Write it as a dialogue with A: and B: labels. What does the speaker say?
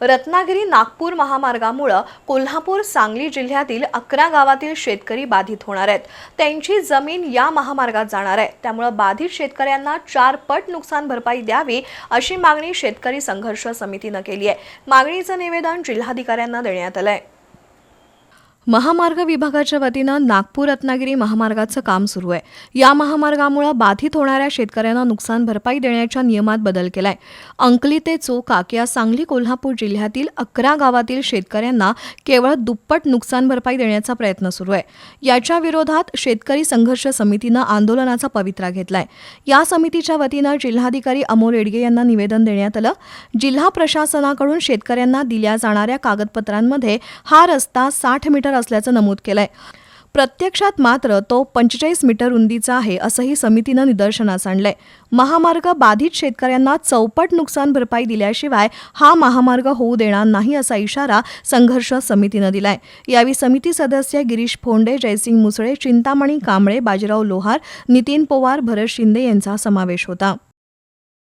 A: रत्नागिरी नागपूर महामार्गामुळं कोल्हापूर सांगली जिल्ह्यातील अकरा गावातील शेतकरी बाधित होणार आहेत. त्यांची जमीन या महामार्गात जाणार आहे. त्यामुळं बाधित शेतकऱ्यांना चार पट नुकसान भरपाई द्यावी अशी मागणी शेतकरी संघर्ष समितीनं केली आहे. मागणीचं निवेदन जिल्हाधिकाऱ्यांना देण्यात आलं आहे महामार्ग विभागाच्या वतीनं नागपूर रत्नागिरी महामार्गाचं काम सुरू आहे. या महामार्गामुळे बाधित होणाऱ्या शेतकऱ्यांना नुकसान भरपाई देण्याच्या नियमात बदल केलाय. अंकली ते चोकाक या सांगली कोल्हापूर जिल्ह्यातील अकरा गावातील शेतकऱ्यांना केवळ दुप्पट नुकसान भरपाई देण्याचा प्रयत्न सुरू आहे. याच्या विरोधात शेतकरी संघर्ष समितीनं आंदोलनाचा पवित्रा घेतलाय. या समितीच्या वतीनं जिल्हाधिकारी अमोल येडगे यांना निवेदन देण्यात आलं. जिल्हा प्रशासनाकडून शेतकऱ्यांना दिल्या जाणाऱ्या कागदपत्रांमध्ये हा रस्ता साठ मीटर असल्याचं नमूद केलंय. प्रत्यक्षात मात्र तो पंचेचाळीस मीटर रुंदीचा आहे असंही समितीनं निदर्शनास आणलंय. महामार्ग बाधित शेतकऱ्यांना चौपट नुकसान भरपाई दिल्याशिवाय हा महामार्ग होऊ देणार नाही असा इशारा संघर्ष समितीनं दिलाय. यावेळी समिती सदस्य गिरीश फोंडे जयसिंग मुसळे चिंतामणी कांबळे बाजीराव लोहार नितीन पवार भरत शिंदे यांचा समावेश होता.